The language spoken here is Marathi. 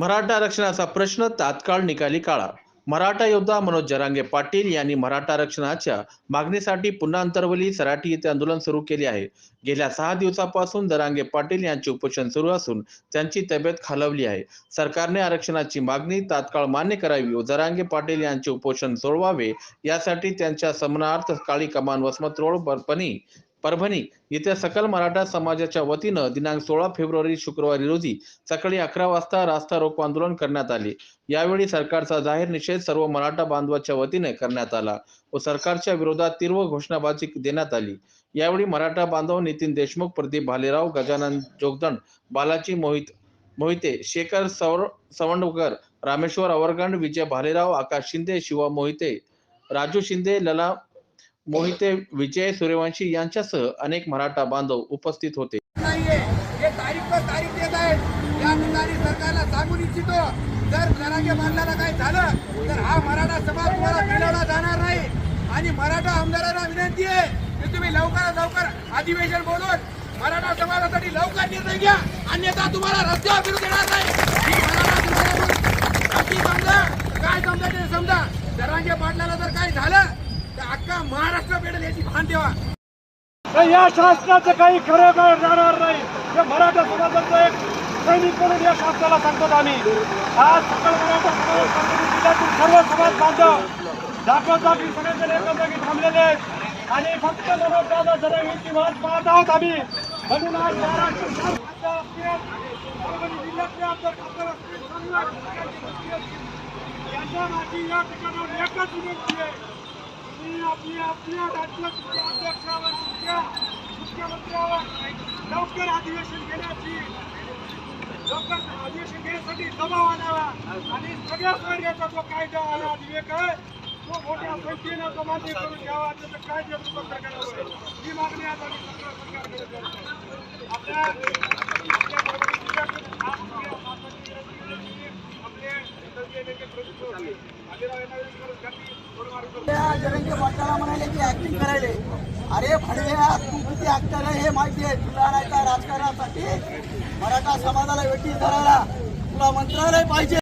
मराठा आरक्षणाचा प्रश्न तात्काळ निकाली काढा. मराठा योद्धा मनोज जरांगे पाटील यांनी मराठा आरक्षणाच्या मागणीसाठी पुन्हा अंतरवली सराटी येथे आंदोलन सुरू केले आहे. गेल्या सहा दिवसापासून जरांगे पाटील यांचे उपोषण सुरू असून त्यांची तब्येत खालवली आहे. सरकारने आरक्षणाची मागणी तात्काळ मान्य करावी व जरांगे पाटील यांचे उपोषण सोडवावे यासाठी त्यांच्या समनार्थ काळी कमान वसमत रोड परभणी परभणी येत्या सकल मराठा समाजाच्या वतीनं दिनांक सोळा फेब्रुवारी शुक्रवारी रोजी सकाळी अकरा वाजता रास्ता रोको आंदोलन करण्यात आले. यावेळी सरकारचा जाहीर निषेध सर्व मराठा बांधवाच्या वतीने करण्यात आला व सरकारच्या विरोधात तीव्र घोषणाबाजी देण्यात आली. यावेळी मराठा बांधव नितीन देशमुख प्रदीप भालेराव गजानन जोगदंड बालाजी मोहित मोहिते शेखर सौर सवंडकर रामेश्वर अवरगंड विजय भालेराव आकाश शिंदे शिवा मोहिते राजू शिंदे लला मोहिते विजय सूर्यवंशी यांच्यासह अनेक मराठा बांधव उपस्थित होते. नाहीये. हे तारीख पर देत आहेत. या ठिकाणी सरकारला सांगून इच्छितो जर जरांगे बांधल्याला काही झालं तर हा मराठा समाज तुम्हाला मिळवला जाणार नाही. आणि मराठा आमदारांना विनंती आहे की तुम्ही लवकरात लवकर अधिवेशन बोलून मराठा समाजासाठी लवकर निर्णय घ्या. अन्यथा तुम्हाला रस्त्यावर फिरू देणार नाही. काय समजा ते समजा. जरांगे पाटलाला जर काही का महाराष्ट्र पेटेल याची भान ठेवा या शासनाचं काही खरं काय राहणार नाही. हे मराठा समाजाचं एक सैनिक म्हणून या शासनाला सांगतात आम्ही. आज सकल मराठा जिल्ह्यातील सर्व समाज बांधव जागोजागी सगळ्यांच्या एका जागी थांबलेले आहेत. आणि फक्त मनोज दादा जरांगीची वाट पाहत आहोत आम्ही. म्हणून आज महाराष्ट्र जिल्ह्यातल्या असतील, खासदार यांच्या मागे या ठिकाणावर एकच विनंती आहे. तुम्ही आपली आपल्या राज्याच्या अध्यक्षावर मुख्यमंत्र्यावर लवकर अधिवेशन घेण्याची लवकर अधिवेशन घेण्यासाठी दबाव आणावा. आणि सगळ्या वर्गाचा जो कायदा आला विवेक तो मोठ्या संख्येनं तो मान्य करून घ्यावा. त्याचं कायदे करावं ही मागणी आज आम्ही सरकार सरकारकडे आपल्या परभणी जिल्ह्यातील आज आपल्या शासनाची विनंती आहे की आपले संघीय नेते प्रदीप चौधरी, भालेराव यांना विनंती करतो, थोडंफार करतो. त्या जरंगे पाटलाला म्हणाले की ऍक्टिंग करायले. अरे भडव्या तू किती ऍक्टर आहे हे माहिती आहे. तुला नाही राजकारणासाठी मराठा समाजाला वेटी धरायला. तुला मंत्रालय पाहिजे.